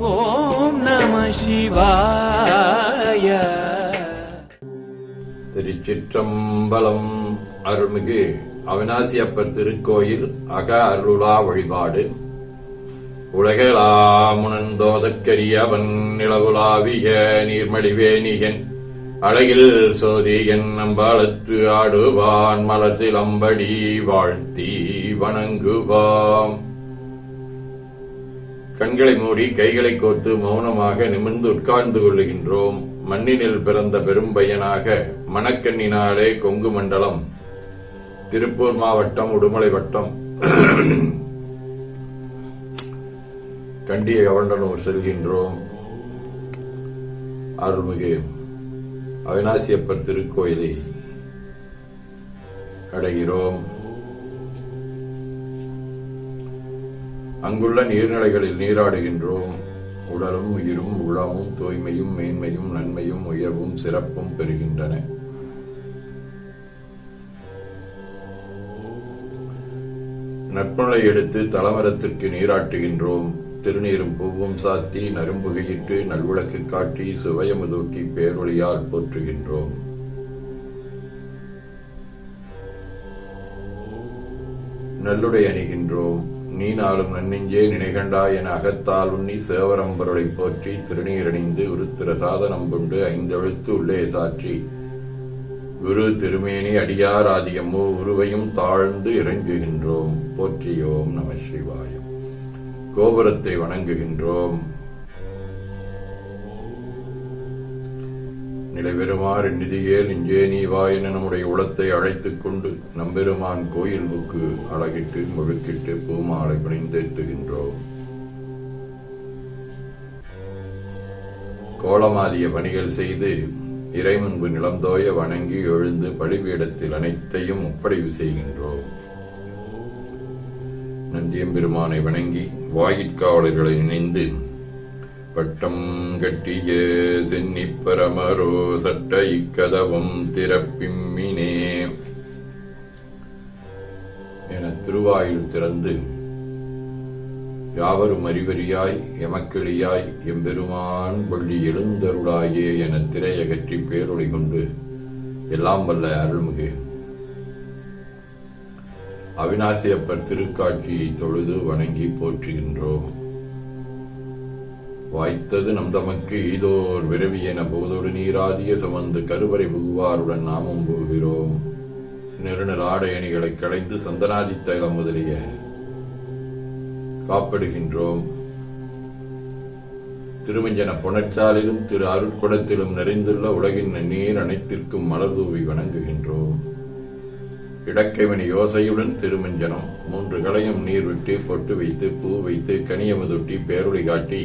ஓம் நம சிவாய. திருச்சிற்றம்பலம் அருள்மிகு அவினாசி அப்பர் திருக்கோயில் அக அருளா வழிபாடு. உலகலாமுணந்தோதற்கரியவன் நிலவுலாவிய நீர்மடிவேணியன் அழகில் சோதியன் நம்பாலத்து ஆடுவான் மலர் சிலம்படி வாழ்த்தி வணங்குவாம். கண்களை மூடி கைகளை கோர்த்து மௌனமாக நிமிர்ந்து உட்கார்ந்து கொள்ளுகின்றோம். மண்ணினில் பிறந்த பெரும்பையனாக மணக்கண்ணினாலே கொங்கு மண்டலம் திருப்பூர் மாவட்டம் உடுமலை வட்டம். கண்டிய கவண்டனூர் செல்கின்றோம். அருள்மிகு அவினாசியப்பர் திருக்கோயிலை அடைகிறோம். அங்குள்ள நீர்நிலைகளில் நீராடுகின்றோம். உடலும் உயிரும் உளமும் தூய்மையும் மேன்மையும் நன்மையும் உயர்வும் சிறப்பும் பெறுகின்றன. நற்புணலை எடுத்து தலமரத்திற்கு நீராட்டுகின்றோம். திருநீரும் பூவும் சாத்தி நரும்புகையிட்டு நல்விளக்கு காட்டி சுவயமுதூட்டி பேரொழியால் போற்றுகின்றோம். நல்லுடை அணிகின்றோம். நீ நாளும் நன்னெஞ்சே நினைகண்டா என அகத்தால் உண்ணி சேவரம்பருளைப் போற்றி திருநீரணிந்து உருத்திர சாதனம் கொண்டு ஐந்தெழுத்து உள்ளே சாற்றி. குரு திருமேனி அடியார் ஆதியமோ உருவையும் தாழ்ந்து இறங்குகின்றோம். போற்றியோம் நம சிவாயம் கோபுரத்தை வணங்குகின்றோம். நிலைபெறுமாறு நிதியே நெஞ்சே நீ வா என நம்முடைய உளத்தை அழைத்துக் கொண்டு நம்பெருமான் கோயில் புக்கு அழகிட்டு முழுக்கிட்டு பூமாலை பணிந்தேத்துகின்றோம் கோலமாதிய பணிகள் செய்து இறைமுன்பு நிலந்தோய வணங்கி எழுந்து பலிபீடத்தில் அனைத்தையும் ஒப்படைவு செய்கின்றோம் நந்தியம்பெருமானை வணங்கி வாயிற்காவலர்களை இணைந்து பட்டம் கட்டிய சென்னி பரமரோ சட்ட இக்கதவம் திறப்பிம்மினே என திருவாயில் திறந்து யாவரும் அறிவறியாய் எமக்கிளியாய் எம்பெருமான் பள்ளி எழுந்தருளாயே என திரையகற்றி பேரொழி கொண்டு எல்லாம் வல்ல அருள்மிகு. அவினாசியப்பர் திருக்காட்சியை தொழுது வணங்கி போற்றுகின்றோம். வாய்த்தது நம் தமக்கு ஈதோர் விரவி என போதொரு நீராதிய சுமந்து கருவறை புகுவாருடன் நாமும் போகிறோம். நெருநர் ஆடையணிகளை களைந்து சந்தனாதி தைலம் முதலிய காப்பிடுகின்றோம். திருமஞ்சன புணச்சாலிலும் திரு அருட்குடத்திலும் நிறைந்துள்ள உலகின் நீர் அனைத்திற்கும் மலர் தூவி வணங்குகின்றோம். இடக்கைவனி யோசையுடன் திருமஞ்சனம் மூன்று களையும் நீர் விட்டு பொட்டு வைத்து பூ வைத்து கனியமுதொட்டி பேருளி காட்டி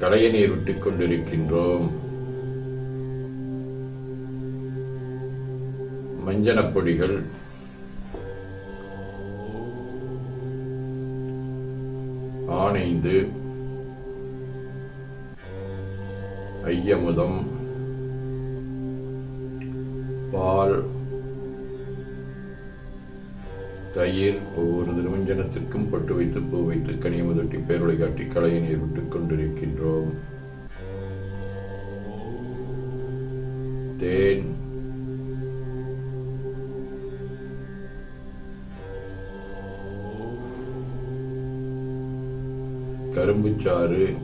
கலையனை நீர் விட்டுக் கொண்டிருக்கின்றோம். மஞ்சனப் பொடிகள். ஆனைந்து ஐயமுதம். பால். தயிர் ஒவ்வொரு திருமஞ்சனத்திற்கும் பட்டு வைத்து பூ வைத்து கனியமுதட்டி பேரொளி காட்டி கலையினை விட்டுக் கொண்டிருக்கின்றோம். தேன். கரும்புச்சாறு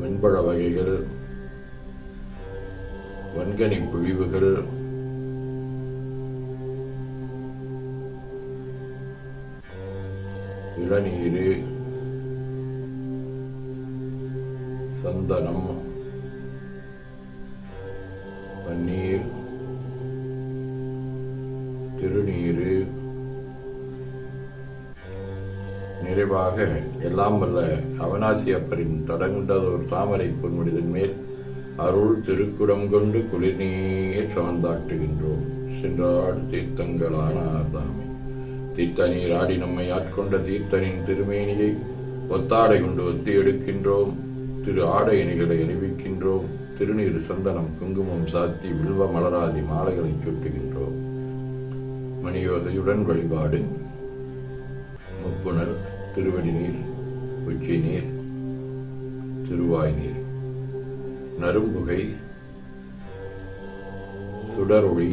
வெண்பழ வகைகள். வன்கனி புழிவுகள் இளநீர். சந்தனம். பன்னீர். திருநீர். நிறைவாக எல்லாம் வல்ல அவனாசி அப்பரின் தடங்குண்டதோர் தாமரை பொன்முடிதன் மேல் அருள் திருக்குடம் கொண்டு குளிர்நீர் சமந்தாட்டுகின்றோம் சென்றாடு தீர்த்தங்களானார் தாமே தீர்த்த நீர் ஆடி நம்மை ஆட்கொண்ட தீர்த்தனின் திருமேனியை ஒத்தாடை கொண்டு ஒத்தி எடுக்கின்றோம் திரு ஆடை அணிகளை அணிவிக்கின்றோம். திருநீர் சந்தனம் குங்குமம் சாத்தி வில்வ மலராதி மாலைகளை சூட்டுகின்றோம். மணியோதையுடன் வழிபாடு. முப்புணர் திருவடி நீர் உச்சி நீர் திருவாய் நீர். நரும்புகை சுடரொளி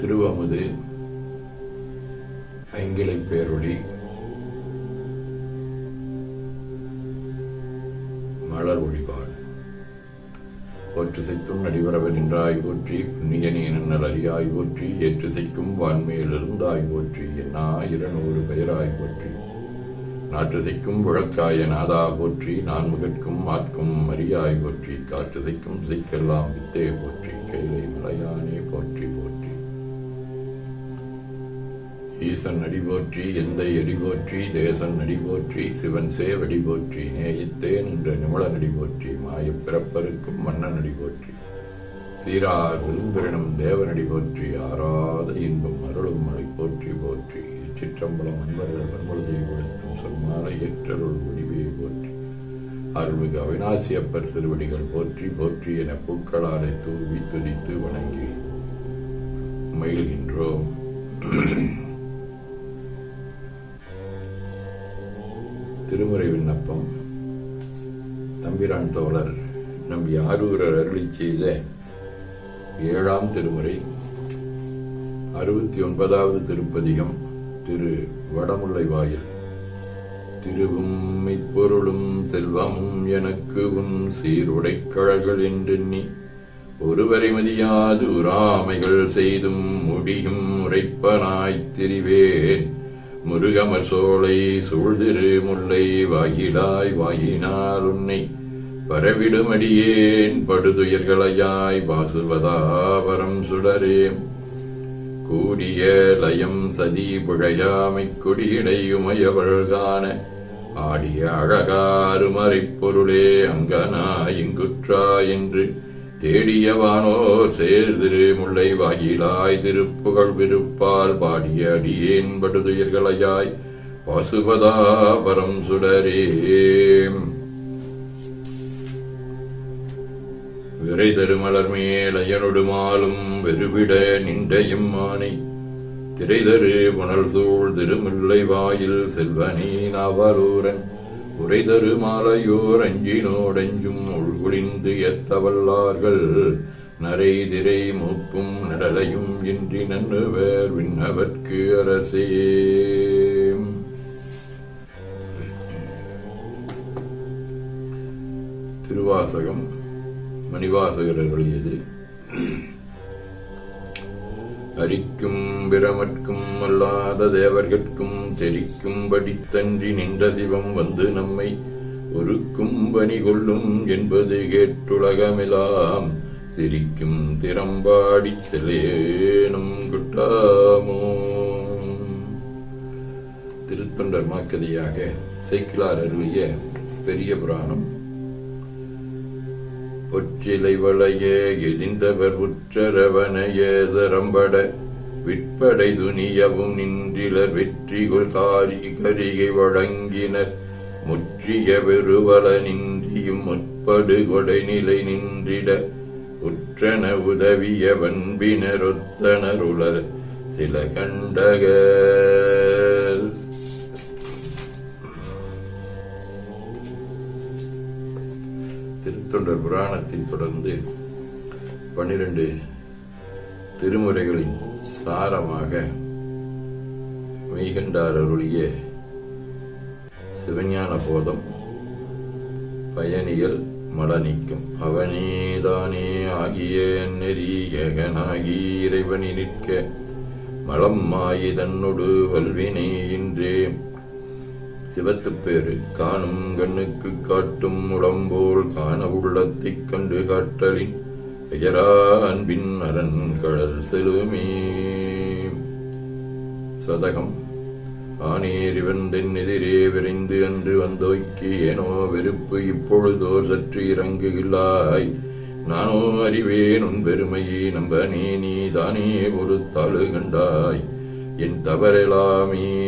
திருவமுது ஐங்கிலை பேரொளி மலர் வழிபாடு போற்றுசைக்கும் நடிவரவர் நின்றாய் போற்றி புண்ணியனே நன்னல் அறியாய் போற்றி ஏற்றுசைக்கும் இருந்தாய் போற்றி என்னா இருநூறு பெயராய் போற்றி. நாற்றுதைக்கும் புழக்காய நாதா போற்றி நான்முகற்கும் ஆட்கும் மரியாய் போற்றி காற்றுதைக்கும் சைக்கெல்லாம் வித்தே போற்றி கைலை மலையானே போற்றி போற்றி. ஈசன் அடி போற்றி எந்தை அடி போற்றி தேசன் அடி போற்றி சிவன் சேவடி போற்றி நேயத்தேன் என்ற நிமலன் நடி போற்றி மாயப் பிறப்பருக்கும் மன்னன் அடி போற்றி. சீரார் விருந்திரனும் தேவனடி போற்றி ஆராத இன்பம் அருளும் மலை போற்றி போற்றி. சிற்றம்பலம் அன்பர்கள் வன்முழுதை கொடுத்து சொல்மாலை ஏற்றருள் போற்றி. அருள்மிகு அவிநாசியப்பர் திருவடிகள் போற்றி போற்றி என பூக்களாலை தூவி துதித்து வணங்கி மகிழ்கின்றோம். திருமுறை விண்ணப்பம். தம்பிரான் தோழர் நம்பி ஆரூரர் அருளி செய்த ஏழாம் திருமுறை. அறுபத்தி ஒன்பதாவது திருப்பதிகம் திரு வடமுல்லை வாயில் திருவும் மெய்ப்பொருளும் செல்வமும் எனக்கு உன் சீருடைக்கழல்கள் என்றெண்ணி ஒருவரை மதியாது உராமைகள் செய்தும் முடியும் உரைப்பனாய்த் திரிவேன். முருகமர் சோலை சூழ்திரு முல்லை வாயிலாய் வாயினார் உன்னை. பரவிடுமடியேன் படுதுயர்களையாய் வாசுவதாவரம் சுடரேம் கூடிய லயம் சதி புழையாமைக் கொடியிடை ஆடிய அழகாருமறைப் பொருளே அங்கனா இங்குற்றா என்று தேடியவானோர் சேர்திரு முல்லை வாயிலாய் திருப்புகழ் விருப்பால் பாடிய அடியேன் படுதுயர்களையாய் பசுபதா சுடரே விரை தருமலர் மேல் அயனொடுமாலும் வெறுவிட நின்றையும் மானை திரைதரு புனல் சூழ் திருமுல்லை வாயில் செல்வனே நாவலூரன் உரைதரு மாலையோர் அஞ்சினோடஞ்சும் உள்குளிந்து எத்தவல்லார்கள். நரை திரை மூப்பும் நடலையும் இன்றி நன்னுவர் விண்ணவர்க்கு அரசே. திருவாசகம் மணிவாசகர் அருளியது அரிக்கும் பிரமற்கும் அல்லாத தேவர்கட்கும் தெரிக்கும் படித்தன்றி நின்ற சிவம் வந்து நம்மை ஒருக்கும் பணி கொள்ளும் என்பது கேட்டுலகமெல்லாம் சிரிக்கும் திறம்பாடி செலேனும் குட்டாமோ. திருத்தொண்டர் மாக்கதியாக சைக்கிளார் அருளிய பெரிய புராணம் பொற்றிலை வளைய எதிர்ந்தவர் உற்றரவனையேதரம்பட விற்படை துணியவும் நின்றிலர் வெற்றிகொள் காரி கரிகை வழங்கினர். முற்றிய வெறுவல நின்றியும் முற்படு கொடை நிலை நின்றிட உற்றன உதவிய வன்பினரொத்தனருளர் சில கண்டகர் திருத்தொண்டர் புராணத்தை தொடர்ந்து பன்னிரண்டு திருமுறைகளின் சாரமாக மெய்கண்டார் அருளிய சிவஞான போதம் பயணியல் மடநீக்கம். அவனேதானே ஆகிய நெறியகனாகி இறைவனி நிற்க மலம் மாயி தன்னொடு வல்வினை இன்றே சிவத்துப்பேறு காணும் கண்ணுக்கு காட்டும் உடம்போல் காண உள்ளத்தைக் கண்டு காட்டலின் பெயரா அன்பின் அரண் கடல் செலுமே. சதகம். ஆனேர் இவன் எதிரே விரைந்து அன்று வந்தோய்க்கு ஏனோ வெறுப்பு இப்பொழுதோர் சற்று இறங்குகில்லாய். நானோ அறிவேன் உன் பெருமையை நம்ப நீ நீ தானே ஒரு தாழு கண்டாய். என் தவறெல்லாமே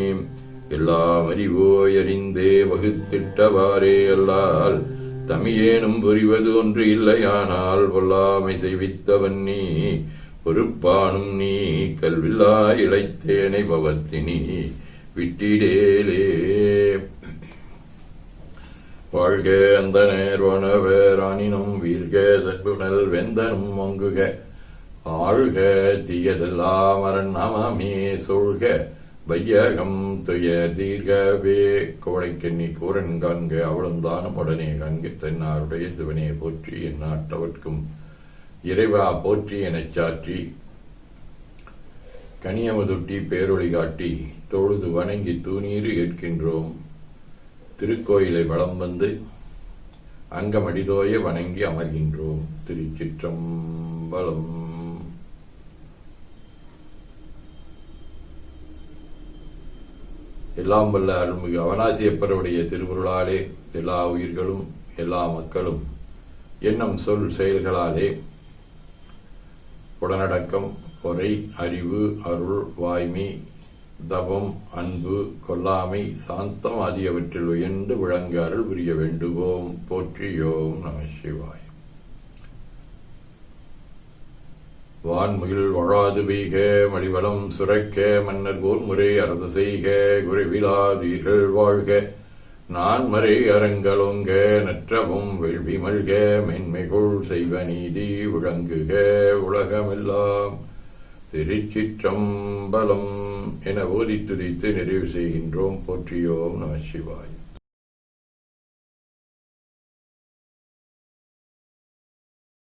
எல்லாம் அறிவோய் அறிந்தே வகுத்திட்டவாறே அல்லால் தமியேனும் புரிவது ஒன்று இல்லையானால் பொல்லாமை செய்வித்தவன் நீ பொறுப்பானும் நீ கல்வில்லா இழைத்தேனை பவத்தினி விட்டிடேலே. வாழ்க அந்த நேர்வனவேரானினும் வீர்க தற்புணல் வெந்தனும் மங்குக ஆழ்க தீயதெல்லாம் அரண் அமாமே சொல்க வையகம் துய தீர்கவே கோடைக்கண்ணி கூரன் காண்க அவளுந்தானும் உடனே கங்கு தென்னாருடைய சிவனே போற்றி என் நாட்டவர்க்கும் இறைவா போற்றி எனச் சாற்றி கனியமுதுட்டி பேரொளி காட்டி தொழுது வணங்கி தூணீறு ஏற்கின்றோம். திருக்கோயிலை வளம் வந்து அங்கமடிதோய வணங்கி அமர்கின்றோம். திருச்சிற்றம்பலம் எல்லாம் வல்ல அருள்மிகு அவனாசியப்பருடைய திருவுருளாலே எல்லா உயிர்களும் எல்லா மக்களும் எண்ணம் சொல் செயல்களாலே உடனடக்கம் பொறை அறிவு அருள் வாய்மை தபம் அன்பு கொல்லாமை சாந்தம் ஆகியவற்றில் உயர்ந்து விளங்க அருள் புரிய வேண்டுவோம். போற்றியோம் நம சிவாய். வான்முகில் வழாது பெய்க மடிவளம் சுரக்க மன்னர் போர்முறை அரசு செய்க குறைவிலாதீர்கள் வாழ்க. நான் மறை அரங்கலோங்க நற்றவும் வெள்வி மல்க மென்மைகுள் செய்வ நீதி விளங்குக உலகமெல்லாம். திருச்சிற்றம்பலம் என ஓதி துதித்து நிறைவு செய்கின்றோம். போற்றியோம் நம சிவாய்.